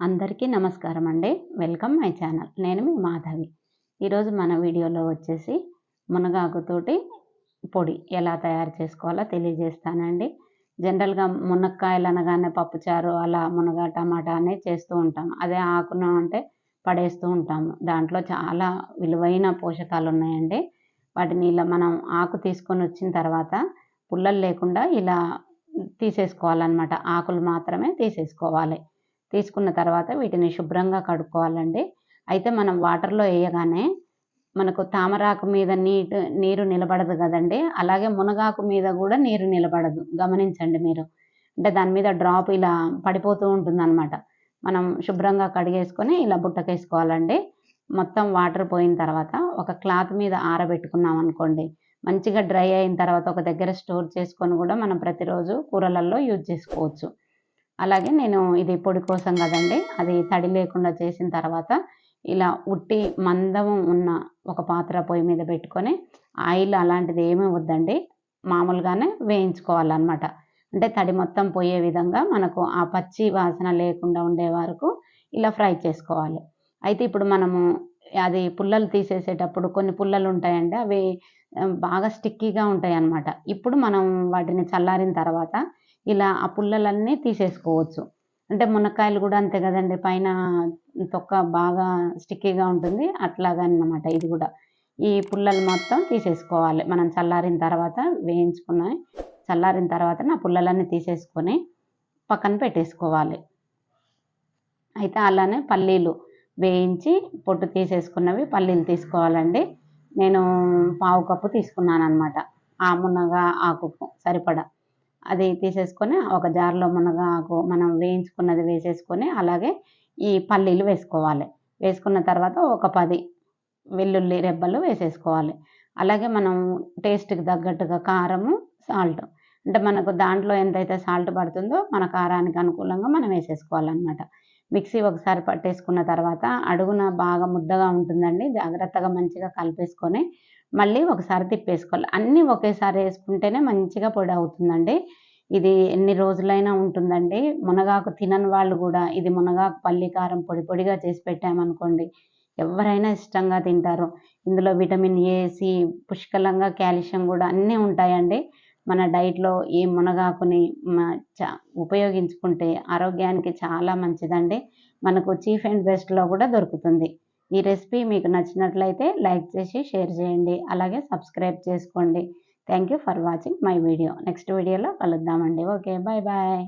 అందరికీ నమస్కారం అండి. Welcome my channel. నేను మీ మాధవి. ఈరోజు మన వీడియోలో వచ్చేసి మునగాకుతోటి పొడి ఎలా తయారు చేసుకోవాలో తెలియజేస్తానండి. జనరల్గా మునక్కాయలు అనగానే పప్పుచారు అలా మునగ టమాటా అనేది చేస్తూ ఉంటాం అదే ఆకును అంటే పడేస్తూ ఉంటాము. దాంట్లో చాలా విలువైన పోషకాలు ఉన్నాయండి. వాటిని ఇలా మనం ఆకు తీసుకొని వచ్చిన తర్వాత పుల్లలు లేకుండా ఇలా తీసేసుకోవాలన్నమాట. ఆకులు మాత్రమే తీసేసుకోవాలి. తీసుకున్న తర్వాత వీటిని శుభ్రంగా కడుక్కోవాలండి. అయితే మనం వాటర్లో వేయగానే మనకు తామరాకు మీద నీటి నీరు నిలబడదు కదండి. అలాగే మునగాకు మీద కూడా నీరు నిలబడదు. గమనించండి మీరు. అంటే దాని మీద డ్రాప్ ఇలా పడిపోతూ ఉంటుంది అనమాట మనం శుభ్రంగా కడిగేసుకొని ఇలా బుట్టకేసుకోవాలండి. మొత్తం వాటర్ పోయిన తర్వాత ఒక క్లాత్ మీద ఆరబెట్టుకున్నాం అనుకోండి. మంచిగా డ్రై అయిన తర్వాత ఒక దగ్గర స్టోర్ చేసుకొని కూడా మనం ప్రతిరోజు కూరలలో యూజ్ చేసుకోవచ్చు. అలాగే నేను ఇది పొడి కోసం కదండి అది తడి లేకుండా చేసిన తర్వాత ఇలా ఉట్టి మందం ఉన్న ఒక పాత్ర పొయ్యి మీద పెట్టుకొని ఆయిల్ అలాంటిది ఏమీ వద్దండి మామూలుగానే వేయించుకోవాలన్నమాట. అంటే తడి మొత్తం పోయే విధంగా మనకు ఆ పచ్చి వాసన లేకుండా ఉండే వరకు ఇలా ఫ్రై చేసుకోవాలి. అయితే ఇప్పుడు మనము అది పుల్లలు తీసేసేటప్పుడు కొన్ని పుల్లలు ఉంటాయండి అవి బాగా స్టిక్కీగా ఉంటాయి అన్నమాట ఇప్పుడు మనం వాటిని చల్లారిన తర్వాత ఇలా ఆ పుల్లలన్నీ తీసేసుకోవచ్చు. అంటే మునక్కాయలు కూడా అంతే కదండి పైన తొక్క బాగా స్టిక్కీగా ఉంటుంది అట్లాగా అన్నమాట ఇది కూడా. ఈ పుల్లలు మొత్తం తీసేసుకోవాలి. మనం చల్లారిన తర్వాత వేయించుకున్న చల్లారిన తర్వాత నా పుల్లలన్నీ తీసేసుకొని పక్కన పెట్టేసుకోవాలి. అయితే అలానే పల్లీలు వేయించి పొట్టు తీసేసుకున్నవి పల్లీలు తీసుకోవాలండి. నేను పావు కప్పు తీసుకున్నాను అనమాట ఆ మునగ ఆకుకు సరిపడా. అది తీసేసుకొని ఒక జార్లో మునగాకు మనం వేయించుకున్నది వేసేసుకొని అలాగే ఈ పల్లీలు వేసుకోవాలి. వేసుకున్న తర్వాత ఒక పది వెల్లుల్లి రెబ్బలు వేసేసుకోవాలి. అలాగే మనం టేస్ట్కి తగ్గట్టుగా కారము సాల్ట్ అంటే మనకు దాంట్లో ఎంతైతే సాల్ట్ పడుతుందో మన కారానికి అనుకూలంగా మనం వేసేసుకోవాలన్నమాట. మిక్సీ ఒకసారి పట్టేసుకున్న తర్వాత అడుగున బాగా ముద్దగా ఉంటుందండి. జాగ్రత్తగా మంచిగా కలిపేసుకొని మళ్ళీ ఒకసారి తిప్పేసుకోవాలి. అన్నీ ఒకేసారి వేసుకుంటేనే మంచిగా పొడి అవుతుందండి. ఇది ఎన్ని రోజులైనా ఉంటుందండి. మునగాకు తినని వాళ్ళు కూడా ఇది మునగాకు పల్లి కారం పొడి పొడిగా చేసి పెట్టామనుకోండి ఎవరైనా ఇష్టంగా తింటారు. ఇందులో విటమిన్ ఏ సి పుష్కలంగా కాల్షియం కూడా అన్నీ ఉంటాయండి. మన డైట్లో ఈ మునగాకుని ఉపయోగించుకుంటే ఆరోగ్యానికి చాలా మంచిదండి. మనకు చీఫ్ అండ్ బెస్ట్లో కూడా దొరుకుతుంది. ఈ రెసిపీ మీకు నచ్చినట్లయితే లైక్ చేసి షేర్ చేయండి. అలాగే సబ్స్క్రైబ్ చేసుకోండి. Thank you for watching my video. Next వీడియోలో కలుద్దామండి. Okay bye bye.